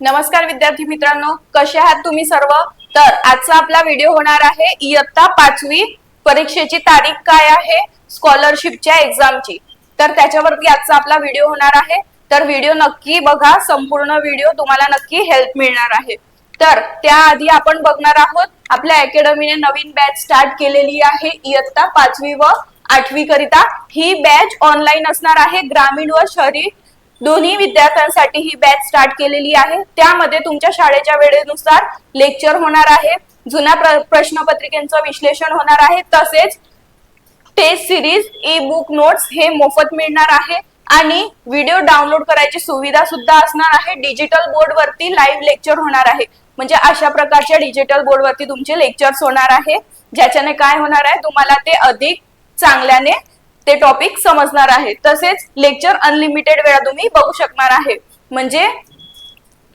नमस्कार विद्यार्थी मित्रांनो कसे आहात तुम्ही सर्व? तर आजचा आपला व्हिडिओ होणार आहे इयत्ता पाचवी परीक्षेची तारीख काय आहे? स्कॉलरशिपच्या एक्झामची तर त्याच्यावरती आजचा आपला व्हिडिओ होणार आहे. तर व्हिडिओ नक्की बघा संपूर्ण व्हिडिओ तुम्हाला नक्की हेल्प मिळणार आहे. तर त्याआधी आपण बघणार आहोत आपल्या अकॅडमीने नवीन बॅच स्टार्ट केलेली आहे इयत्ता पाचवी व आठवी करिता ही बॅच ऑनलाईन असणार आहे ग्रामीण व शहरी दोन्ही विद्यार्थ्यांसाठी ही बॅच स्टार्ट केलेली आहे. त्यामध्ये तुमच्या शाळेच्या वेळेनुसार लेक्चर होणार आहे जुन्या प्र- प्रश्नपत्रिकेचं विश्लेषण होणार आहे तसेच test series e book notes हे मोफत मिळणार आहे आणि व्हिडिओ डाउनलोड करायची सुविधा सुद्धा असणार आहे. डिजिटल बोर्ड वरती लाईव्ह लेक्चर होणार आहे. म्हणजे अशा प्रकारच्या डिजिटल बोर्ड वरती तुमचे लेक्चर्स होणार आहे. ज्याच्याने काय होणार आहे? तुम्हाला ते अधिक चांगल्याने ते टॉपिक समजणार आहे. तसेच लेक्चर अनलिमिटेड वेळा तुम्ही बघू शकणार आहे. म्हणजे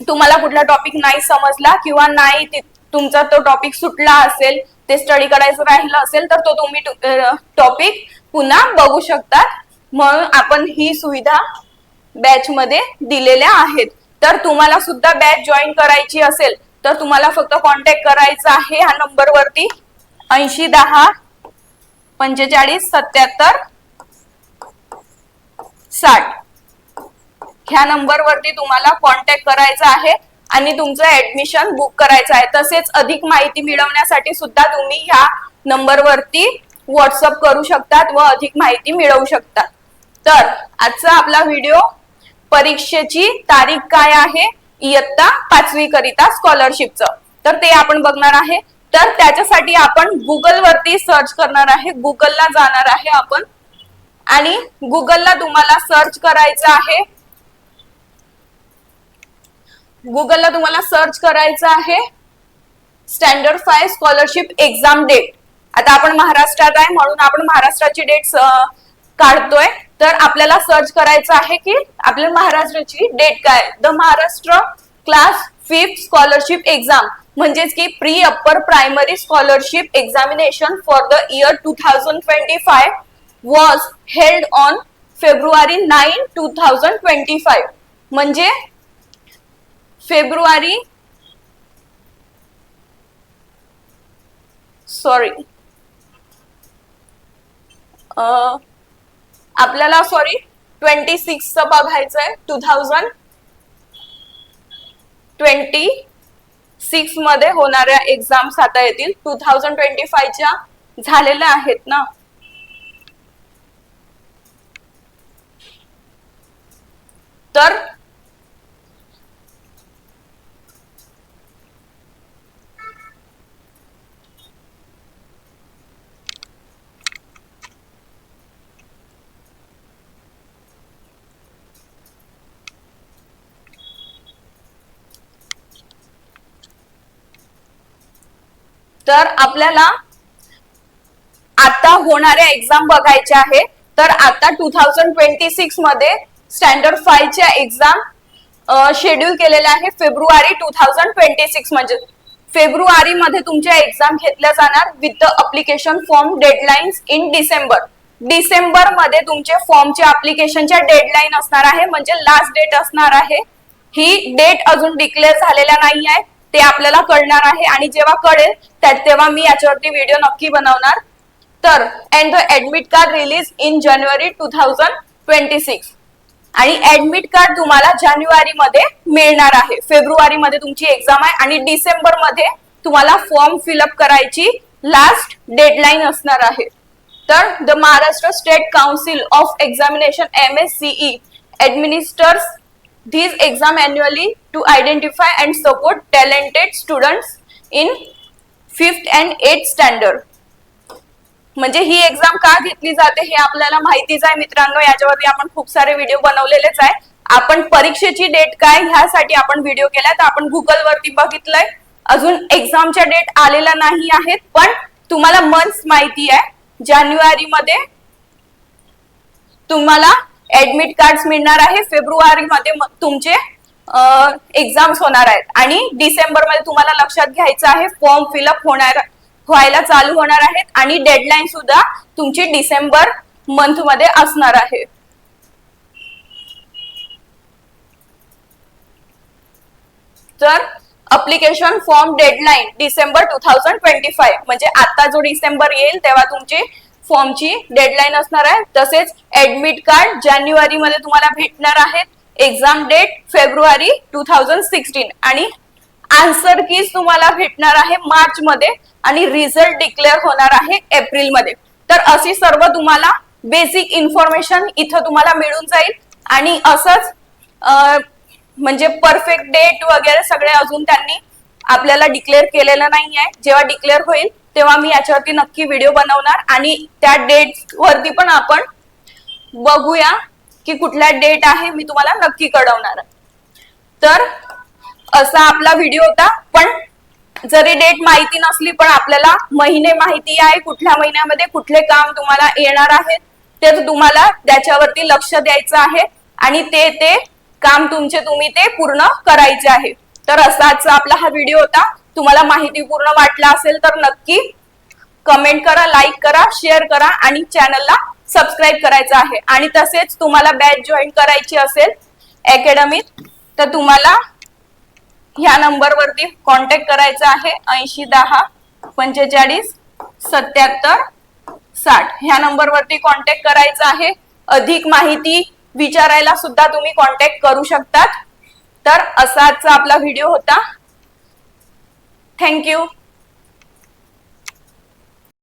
तुम्हाला कुठला टॉपिक नाही समजला किंवा नाही तुमचा तो टॉपिक सुटला असेल ते स्टडी करायचं राहिलं असेल तर तो तुम्ही टॉपिक पुन्हा बघू शकतात. म्हणून आपण ही सुविधा बॅच मध्ये दिलेल्या आहेत. तर तुम्हाला सुद्धा बॅच जॉईन करायची असेल तर तुम्हाला फक्त कॉन्टॅक्ट करायचा आहे. ह्या नंबरवरती ऐंशी दहा पंचेचाळीस सत्याहत्तर साठ. ह्या नंबरवरती तुम्हाला कॉन्टॅक्ट करायचा आहे आणि तुमचं ऍडमिशन बुक करायचं आहे. तसेच अधिक माहिती मिळवण्यासाठी सुद्धा तुम्ही ह्या नंबरवरती व्हॉट्सअप करू शकतात व अधिक माहिती मिळवू शकतात. तर आजचा आपला व्हिडिओ परीक्षेची तारीख काय आहे? इयत्ता पाचवी करिता स्कॉलरशिपचं तर ते आपण बघणार आहे. तर त्याच्यासाठी आपण गुगलवरती सर्च करणार आहे. गुगलला जाणार आहे आपण आणि गुगलला तुम्हाला सर्च करायचं आहे. गुगलला तुम्हाला सर्च करायचं आहे. Standard five scholarship exam date आता आपण महाराष्ट्रात आहे म्हणून आपण महाराष्ट्राची डेट काढतोय. तर आपल्याला सर्च करायचं आहे की आपल्या महाराष्ट्राची डेट काय? The Maharashtra class fifth scholarship exam म्हणजेच की pre upper primary scholarship examination for the year two thousand twenty five was held on February nine two thousand twenty five म्हणजे फेब्रुवारी सॉरी आपल्याला सॉरी ट्वेंटी सिक्सचं बघायचं आहे to thousand twenty सिक्समध्ये होणाऱ्या exams आता येतील. टू थाउजंड ट्वेंटी फायच्या झालेल्या आहेत ना. तर? तर आपल्याला आता होणाऱ्या एक्झाम बघायच्या आहे. तर आता टू थाउजंड ट्वेंटी सिक्समध्ये स्टँडर्ड फायच्या एक्झाम शेड्यूल केलेल्या आहे February two thousand twenty six म्हणजे. फेब्रुवारी मध्ये तुमच्या एक्झाम घेतल्या जाणार with the application form deadlines in December डिसेंबरमध्ये तुमचे फॉर्मच्या अप्लिकेशनच्या डेडलाईन असणार आहे म्हणजे लास्ट डेट असणार आहे. ही डेट अजून डिक्लेअर झालेल्या नाही आहे ते आपल्याला कळणार आहे आणि जेव्हा कळेल तेव्हा मी याच्यावरती व्हिडिओ नक्की बनवणार. तर and the admit card release in January two thousand twenty six आणि ऍडमिट कार्ड तुम्हाला जानेवारी मध्ये मिळणार आहे. फेब्रुवारी मध्ये तुमची एक्झाम आहे आणि डिसेंबरमध्ये तुम्हाला फॉर्म फिलअप करायची लास्ट डेडलाईन असणार आहे. तर the Maharashtra state council of examination M S CE administers these exam annually to identify and support talented students in fifth and eighth standard म्हणजे ही एक्झाम का घेतली जाते हे आपल्याला माहितीच आहे मित्रांनो. याच्यावरती आपण खूप सारे व्हिडिओ बनवलेलेच आहे. आपण परीक्षेची डेट काय ह्यासाठी आपण व्हिडिओ केलाय तर आपण गुगल वरती बघितलंय. अजून एक्झामच्या डेट आलेल्या नाही आहेत पण तुम्हाला मंथ माहिती आहे. जानेवारी मध्ये तुम्हाला ऍडमिट कार्ड मिळणार आहे. फेब्रुवारी मध्ये तुमचे एक्झाम्स होणार आहेत. आणि डिसेंबरमध्ये तुम्हाला लक्षात घ्यायचं आहे फॉर्म फिलअप होणार व्हायला चालू होणार आहेत आणि डेडलाईन सुद्धा तुमची डिसेंबर मंथमध्ये असणार आहे. तर application form deadline December two thousand twenty five म्हणजे आता जो डिसेंबर येईल तेव्हा तुमची फॉर्मची डेडलाईन असणार आहे. तसेच ऍडमिट कार्ड जानेवारी मध्ये तुम्हाला भेटणार आहेत. Exam date February two thousand sixteen आणि आन्सर कीज तुम्हाला भेटणार आहे मार्च मध्ये आणि रिझल्ट डिक्लेअर होणार आहे एप्रिलमध्ये तर अशी सर्व तुम्हाला बेसिक इन्फॉर्मेशन इथं तुम्हाला मिळून जाईल. आणि असंच म्हणजे परफेक्ट डेट वगैरे सगळे अजून त्यांनी आपल्याला डिक्लेअर केलेलं नाही आहे. जेव्हा डिक्लेअर होईल तेव्हा मी याच्यावरती नक्की व्हिडिओ बनवणार. आणि त्या डेट वरती पण आपण बघूया की कुठल्या डेट आहे मी तुम्हाला नक्की कळवणार. तर असा आपला व्हिडिओ होता. पण जरी डेट माहिती नसली पण आपल्याला महिने माहिती आहे कुठल्या महिन्यामध्ये कुठले काम तुम्हाला येणार आहेत ते तुम्हाला त्याच्यावरती लक्ष द्यायचं आहे. आणि ते ते काम तुमचे तुम्ही ते पूर्ण करायचे आहे. तर असाच आपला हा व्हिडिओ होता. तुम्हाला माहिती पूर्ण वाटला असेल तर नक्की कमेंट करा लाईक करा शेअर करा आणि चॅनलला सबस्क्राईब करायचं आहे. आणि तसेच तुम्हाला बॅच जॉईन करायची असेल अकॅडमीत तर तुम्हाला ह्या नंबरवरती कॉन्टॅक्ट करायचा आहे ऐंशी दहा पंचेचाळीस सत्याहत्तर साठ. ह्या नंबरवरती कॉन्टॅक्ट करायचा आहे. अधिक माहिती विचारायला सुद्धा तुम्ही कॉन्टॅक्ट करू शकतात. तर असाच आपला व्हिडिओ होता. थँक्यू